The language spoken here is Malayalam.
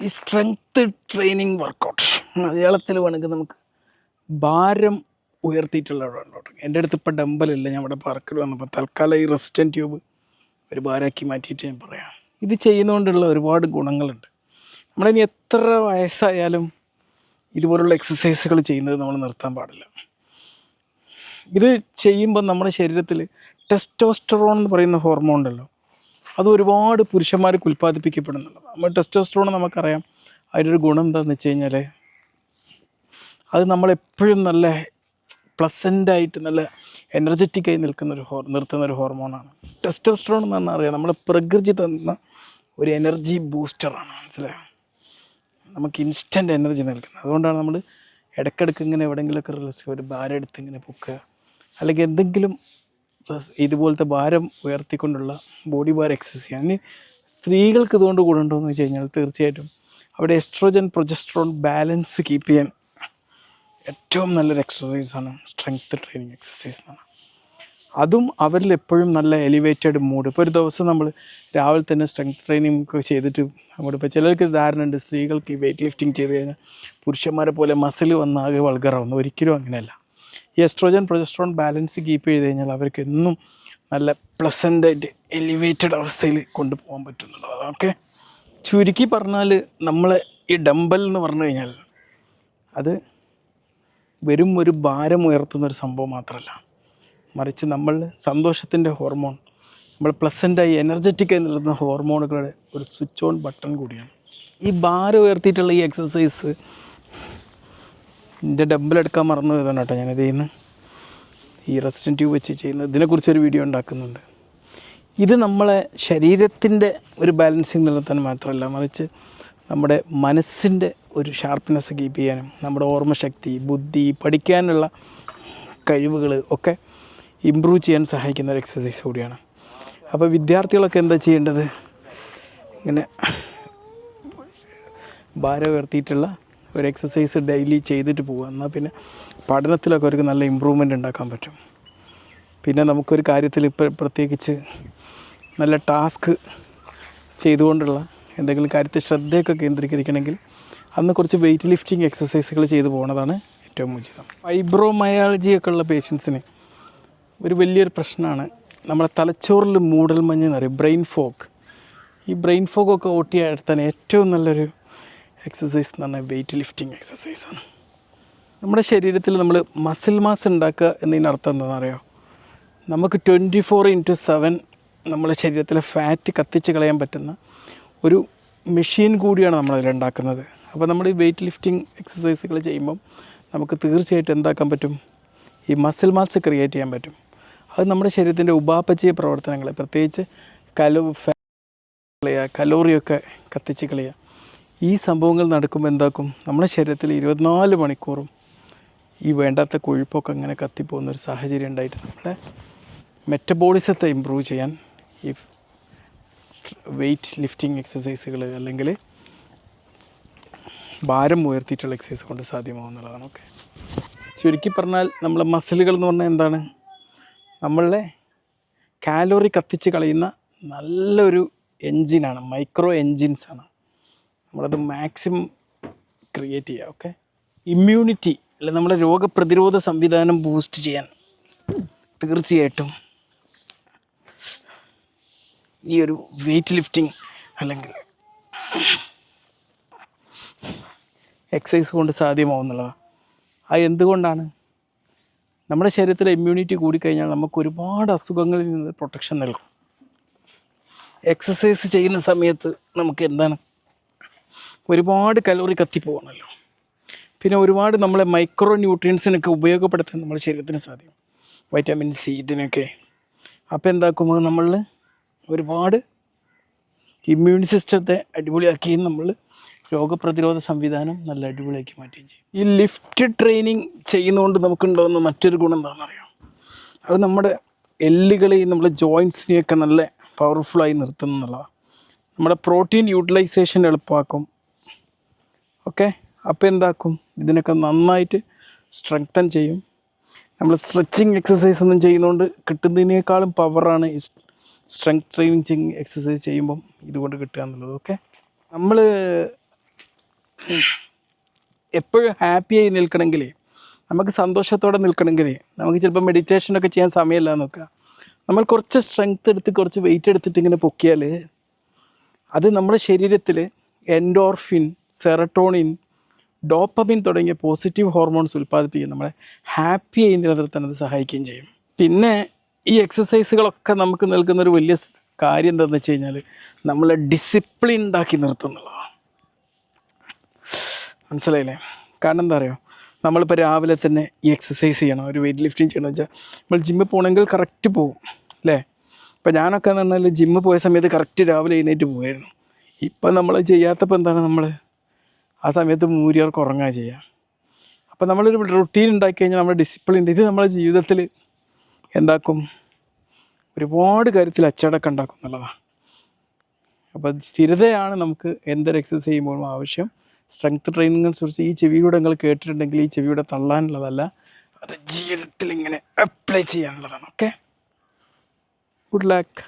ഈ സ്ട്രെങ്ത് ട്രെയിനിങ് വർക്കൗട്ട് മലയാളത്തിൽ വേണമെങ്കിൽ നമുക്ക് ഭാരം ഉയർത്തിയിട്ടുള്ള വർക്കൗട്ട് എന്റെ അടുത്ത് ഇപ്പോൾ ഡമ്പലില്ല ഞാൻ ഇവിടെ പാർക്കിൽ വന്നപ്പോൾ തൽക്കാലം ഈ റെസിസ്റ്റന്റ് ട്യൂബ് ഒരു ഭാരമാക്കി മാറ്റിയിട്ട് ഞാൻ പറയാം. ഇത് ചെയ്യുന്നതുകൊണ്ടുള്ള ഒരുപാട് ഗുണങ്ങളുണ്ട്. നമ്മളിനി എത്ര വയസ്സായാലും ഇതുപോലുള്ള എക്സസൈസുകൾ ചെയ്യുന്നത് നമ്മൾ നിർത്താൻ പാടില്ല. ഇത് ചെയ്യുമ്പോൾ നമ്മുടെ ശരീരത്തിൽ ടെസ്റ്റോസ്റ്ററോൺ എന്ന് പറയുന്ന ഹോർമോൺ ഉണ്ടല്ലോ അത് ഒരുപാട് പുരുഷന്മാർക്ക് ഉൽപ്പാദിപ്പിക്കപ്പെടുന്നുണ്ട്. നമ്മൾ ടെസ്റ്റോസ്ട്രോൺ നമുക്കറിയാം. അതിന്റെ ഒരു ഗുണം എന്താണെന്ന് വെച്ച് കഴിഞ്ഞാൽ അത് നമ്മളെപ്പോഴും നല്ല പ്ലസന്റായിട്ട് നല്ല എനർജറ്റിക് ആയി നിൽക്കുന്ന ഒരു ഹോർ നിർത്തുന്ന ഒരു ഹോർമോണാണ് ടെസ്റ്റോസ്ട്രോൺ എന്ന് പറഞ്ഞാൽ അറിയാം. നമ്മൾ പ്രകൃതി തന്ന ഒരു എനർജി ബൂസ്റ്ററാണ് മനസ്സിലായോ? നമുക്ക് ഇൻസ്റ്റന്റ് എനർജി നൽകുന്നത്. അതുകൊണ്ടാണ് നമ്മൾ ഇടയ്ക്കിടയ്ക്ക് ഇങ്ങനെ എവിടെയെങ്കിലുമൊക്കെ റിലക്സ് ഒരു ഭാരം എടുത്ത് ഇങ്ങനെ പൊക്കുക. അല്ലെങ്കിൽ എന്തെങ്കിലും പ്ലസ് ഇതുപോലത്തെ ഭാരം ഉയർത്തിക്കൊണ്ടുള്ള ബോഡി ഭാരം എക്സസൈസ് ചെയ്യാൻ ഇനി സ്ത്രീകൾക്ക് ഇതുകൊണ്ട് ഗുണമുണ്ടോ എന്ന് വെച്ച് കഴിഞ്ഞാൽ തീർച്ചയായിട്ടും. അവിടെ എസ്ട്രോജൻ പ്രൊജസ്ട്രോൺ ബാലൻസ് കീപ്പ് ചെയ്യാൻ ഏറ്റവും നല്ലൊരു എക്സസൈസാണ് സ്ട്രെങ്ത് ട്രെയിനിങ് എക്സസൈസ് എന്നാണ്. അതും അവരിൽ എപ്പോഴും നല്ല എലിവേറ്റഡ് മൂഡ് ഇപ്പോൾ ഒരു ദിവസം നമ്മൾ രാവിലെ തന്നെ സ്ട്രെങ്ത് ട്രെയിനിങ് ഒക്കെ ചെയ്തിട്ട് അങ്ങോട്ട് ഇപ്പോൾ ചിലർക്ക് ധാരണ ഉണ്ട്. സ്ത്രീകൾക്ക് ഈ വെയിറ്റ് ലിഫ്റ്റിംഗ് ചെയ്ത് കഴിഞ്ഞാൽ പുരുഷന്മാരെ പോലെ മസിൽ വന്നാകെ വൾഗറാവുന്നു ഒരിക്കലും അങ്ങനെയല്ല. ഈ എസ്ട്രോജൻ പ്രൊജസ്ട്രോൺ ബാലൻസ് കീപ്പ് ചെയ്ത് കഴിഞ്ഞാൽ അവർക്ക് എന്നും നല്ല പ്ലസന്റ് ആയിട്ട് എലിവേറ്റഡ് അവസ്ഥയിൽ കൊണ്ടുപോകാൻ പറ്റുന്നുള്ളത് ഓക്കെ ചുരുക്കി പറഞ്ഞാൽ നമ്മൾ ഈ ഡംബൽ എന്ന് പറഞ്ഞു കഴിഞ്ഞാൽ അത് വെറും ഒരു ഭാരം ഉയർത്തുന്ന ഒരു സംഭവം മാത്രമല്ല. മറിച്ച് നമ്മൾ സന്തോഷത്തിന്റെ ഹോർമോൺ നമ്മൾ പ്ലസന്റായി എനർജറ്റിക് ആയി നിൽക്കുന്ന ഹോർമോണുകളുടെ ഒരു സ്വിച്ച് ഓൺ ബട്ടൺ കൂടിയാണ്. ഈ ഭാരം ഉയർത്തിയിട്ടുള്ള ഈ എക്സസൈസ് എന്റെ ഡബിൾ എടുക്കാൻ മറന്നു പോയതാണ് കേട്ടോ ഞാനിത് ചെയ്യുന്നത് ഈ റെസിസ്റ്റൻ ട്യൂബ് വെച്ച് ചെയ്യുന്നത് ഇതിനെക്കുറിച്ചൊരു വീഡിയോ ഉണ്ടാക്കുന്നുണ്ട്. ഇത് നമ്മളെ ശരീരത്തിന്റെ ഒരു ബാലൻസിങ് നിലനിർത്താൻ മാത്രമല്ല മറിച്ച് നമ്മുടെ മനസ്സിന്റെ ഒരു ഷാർപ്പ്നെസ് കീപ്പ് ചെയ്യാനും നമ്മുടെ ഓർമ്മശക്തി ബുദ്ധി പഠിക്കാനുള്ള കഴിവുകൾ ഒക്കെ ഇമ്പ്രൂവ് ചെയ്യാൻ സഹായിക്കുന്ന ഒരു എക്സസൈസ് കൂടിയാണ്. അപ്പോൾ വിദ്യാർത്ഥികളൊക്കെ എന്താ ചെയ്യേണ്ടത്? ഇങ്ങനെ ഭാരം ഉയർത്തിയിട്ടുള്ള ഒരു എക്സസൈസ് ഡെയിലി ചെയ്തിട്ട് പോവുക. എന്നാൽ പിന്നെ പഠനത്തിലൊക്കെ അവർക്ക് നല്ല ഇമ്പ്രൂവ്മെന്റ് ഉണ്ടാക്കാൻ പറ്റും. പിന്നെ നമുക്കൊരു കാര്യത്തിൽ ഇപ്പോൾ പ്രത്യേകിച്ച് നല്ല ടാസ്ക് ചെയ്തുകൊണ്ടുള്ള എന്തെങ്കിലും കാര്യത്തിൽ ശ്രദ്ധയൊക്കെ കേന്ദ്രീകരിക്കണമെങ്കിൽ അന്ന് കുറച്ച് വെയിറ്റ് ലിഫ്റ്റിംഗ് എക്സസൈസുകൾ ചെയ്തു പോകുന്നതാണ് ഏറ്റവും ഉചിതം. ഫൈബ്രോമയാളജി ഒക്കെ ഉള്ള പേഷ്യൻസിന് ഒരു വലിയൊരു പ്രശ്നമാണ്. നമ്മളെ തലച്ചോറിൽ മൂടൽ മഞ്ഞ് എന്ന് പറയും ബ്രെയിൻ ഫോക്ക് ഈ ബ്രെയിൻ ഫോക്കൊക്കെ ഓട്ടിയെടുത്താൻ ഏറ്റവും നല്ലൊരു എക്സസൈസ് എന്ന് പറഞ്ഞാൽ വെയിറ്റ് ലിഫ്റ്റിംഗ് എക്സസൈസാണ് നമ്മുടെ ശരീരത്തിൽ നമ്മൾ മസിൽ മാസ് ഉണ്ടാക്കുക എന്നതിനർത്ഥം എന്താണെന്ന് അറിയാം? നമുക്ക് ട്വന്റി ഫോർ ഇന്റു സെവൻ നമ്മുടെ ശരീരത്തിലെ ഫാറ്റ് കത്തിച്ച് കളയാൻ പറ്റുന്ന ഒരു മെഷീൻ കൂടിയാണ് നമ്മളതിൽ ഉണ്ടാക്കുന്നത്. അപ്പോൾ നമ്മൾ ഈ വെയിറ്റ് ലിഫ്റ്റിംഗ് എക്സസൈസുകൾ ചെയ്യുമ്പം നമുക്ക് തീർച്ചയായിട്ടും എന്താക്കാൻ പറ്റും? ഈ മസിൽ മാസ് ക്രിയേറ്റ് ചെയ്യാൻ പറ്റും. അത് നമ്മുടെ ശരീരത്തിന്റെ ഉപാപചയ പ്രവർത്തനങ്ങളെ പ്രത്യേകിച്ച് കലോ ഫാറ്റ് കളയുക കലോറിയൊക്കെ കത്തിച്ച് കളയുക ഈ സംഭവങ്ങൾ നടക്കുമ്പോൾ എന്താക്കും? നമ്മുടെ ശരീരത്തിൽ ഇരുപത്തിനാല് മണിക്കൂറും ഈ വേണ്ടാത്ത കൊഴുപ്പൊക്കെ അങ്ങനെ കത്തിപ്പോകുന്ന ഒരു സാഹചര്യം ഉണ്ടായിട്ട് നമ്മുടെ മെറ്റബോളിസത്തെ ഇമ്പ്രൂവ് ചെയ്യാൻ ഈ വെയിറ്റ് ലിഫ്റ്റിംഗ് എക്സസൈസുകൾ അല്ലെങ്കിൽ ഭാരം ഉയർത്തിയിട്ടുള്ള എക്സസൈസ് കൊണ്ട് സാധ്യമാവുന്നുള്ളതാണ് ഓക്കെ ചുരുക്കി പറഞ്ഞാൽ നമ്മളെ മസിലുകൾ എന്ന് പറഞ്ഞാൽ എന്താണ്? നമ്മളുടെ കാലോറി കത്തിച്ച് കളയുന്ന നല്ലൊരു എൻജിനാണ് മൈക്രോ എൻജിൻസാണ് നമ്മളത് മാക്സിമം ക്രിയേറ്റ് ചെയ്യുക ഓക്കെ ഇമ്മ്യൂണിറ്റി അല്ലെ നമ്മുടെ രോഗപ്രതിരോധ സംവിധാനം ബൂസ്റ്റ് ചെയ്യാൻ. തീർച്ചയായിട്ടും ഈ ഒരു വെയിറ്റ് ലിഫ്റ്റിംഗ് അല്ലെങ്കിൽ എക്സസൈസ് കൊണ്ട് സാധ്യമാവുന്നുള്ളതാണ് ആ എന്തുകൊണ്ടാണ്? നമ്മുടെ ശരീരത്തിലെ ഇമ്മ്യൂണിറ്റി കൂടിക്കഴിഞ്ഞാൽ നമുക്ക് ഒരുപാട് അസുഖങ്ങളിൽ നിന്ന് പ്രൊട്ടക്ഷൻ നൽകും. എക്സസൈസ് ചെയ്യുന്ന സമയത്ത് നമുക്ക് എന്താണ് ഒരുപാട് കലോറി കത്തിപ്പോകണമല്ലോ പിന്നെ ഒരുപാട് നമ്മളെ മൈക്രോ ന്യൂട്രിയൻസിനൊക്കെ ഉപയോഗപ്പെടുത്താൻ നമ്മുടെ ശരീരത്തിന് സാധ്യം. വൈറ്റമിൻ സി ഇതിനൊക്കെ. അപ്പോൾ എന്താക്കുമ്പോൾ നമ്മൾ ഒരുപാട് ഇമ്മ്യൂൺ സിസ്റ്റത്തെ അടിപൊളിയാക്കുകയും നമ്മൾ രോഗപ്രതിരോധ സംവിധാനം നല്ല അടിപൊളിയാക്കി മാറ്റുകയും ചെയ്യും. ഈ ലിഫ്റ്റ് ട്രെയിനിങ് ചെയ്യുന്നതുകൊണ്ട് നമുക്കുണ്ടാകുന്ന മറ്റൊരു ഗുണം എന്താണെന്നറിയാം? അത് നമ്മുടെ എല്ലുകളെയും നമ്മുടെ ജോയിൻസിനെയൊക്കെ നല്ല പവർഫുള്ളായി നിർത്തുന്നു എന്നുള്ളതാണ് നമ്മുടെ പ്രോട്ടീൻ യൂട്ടിലൈസേഷൻ എളുപ്പമാക്കും. ഓക്കെ? അപ്പോൾ എന്താക്കും? ഇതിനൊക്കെ നന്നായിട്ട് സ്ട്രെങ്തൻ ചെയ്യും. നമ്മൾ സ്ട്രെച്ചിങ് എക്സസൈസ് ഒന്നും ചെയ്യുന്നതുകൊണ്ട് കിട്ടുന്നതിനേക്കാളും പവറാണ് ഈ സ്ട്രെങ്ത് ട്രെയിനിങ് എക്സസൈസ് ചെയ്യുമ്പം ഇതുകൊണ്ട് കിട്ടുക എന്നുള്ളത്. ഓക്കെ? നമ്മൾ എപ്പോഴും ഹാപ്പിയായി നിൽക്കണമെങ്കിൽ നമുക്ക് സന്തോഷത്തോടെ നിൽക്കണമെങ്കിൽ നമുക്ക് ചിലപ്പോൾ മെഡിറ്റേഷനൊക്കെ ചെയ്യാൻ സമയമില്ല നോക്കുക നമ്മൾ കുറച്ച് സ്ട്രെങ്ത് എടുത്ത് കുറച്ച് വെയിറ്റ് എടുത്തിട്ട് ഇങ്ങനെ പൊക്കിയാൽ അത് നമ്മുടെ ശരീരത്തിൽ എൻഡോർഫിൻ സെറട്ടോണിൻ ഡോപ്പമിൻ തുടങ്ങിയ പോസിറ്റീവ് ഹോർമോൺസ് ഉൽപ്പാദിപ്പിക്കും. നമ്മളെ ഹാപ്പിയായി നിലനിർത്താൻ അത് സഹായിക്കുകയും ചെയ്യും. പിന്നെ ഈ എക്സസൈസുകളൊക്കെ നമുക്ക് നൽകുന്ന ഒരു വലിയ കാര്യം എന്താണെന്ന് വെച്ച് കഴിഞ്ഞാൽ നമ്മളെ ഡിസിപ്ലിൻ ഉണ്ടാക്കി നിർത്തുന്നുള്ളതാണ് മനസ്സിലായില്ലേ? കാരണം എന്താ അറിയോ? നമ്മളിപ്പോൾ രാവിലെ തന്നെ ഈ എക്സസൈസ് ചെയ്യണം ഒരു വെയിറ്റ് ലിഫ്റ്റിംഗ് ചെയ്യണം വെച്ചാൽ നമ്മൾ ജിമ്മിൽ പോകണമെങ്കിൽ കറക്റ്റ് പോകും അല്ലേ? ഇപ്പം ഞാനൊക്കെ എന്ന് പറഞ്ഞാൽ ജിമ്മിൽ പോയ സമയത്ത് കറക്റ്റ് രാവിലെ എഴുന്നേറ്റ് പോകുമായിരുന്നു ഇപ്പം നമ്മൾ ചെയ്യാത്തപ്പോൾ എന്താണ് നമ്മൾ ആ സമയത്ത് മൂരിയവർക്ക് ഉറങ്ങുക ചെയ്യുക. അപ്പോൾ നമ്മളൊരു റുട്ടീൻ ഉണ്ടാക്കി കഴിഞ്ഞാൽ നമ്മുടെ ഡിസിപ്ലിൻ ഇത് നമ്മുടെ ജീവിതത്തിൽ എന്താക്കും? ഒരുപാട് കാര്യത്തിൽ അച്ചടക്കം ഉണ്ടാക്കും എന്നുള്ളതാണ്. അപ്പോൾ സ്ഥിരതയാണ് നമുക്ക് എന്തൊരു എക്സസൈസ് ചെയ്യുമ്പോഴും ആവശ്യം. സ്ട്രെങ്ത് ട്രെയിനിങ്ങിനെ കുറിച്ച് ഈ ചെവിയുടെ നിങ്ങൾ കേട്ടിട്ടുണ്ടെങ്കിൽ ഈ ചെവിയുടെ തള്ളാനുള്ളതല്ല അത് ജീവിതത്തിൽ ഇങ്ങനെ അപ്ലൈ ചെയ്യാനുള്ളതാണ്. Okay good luck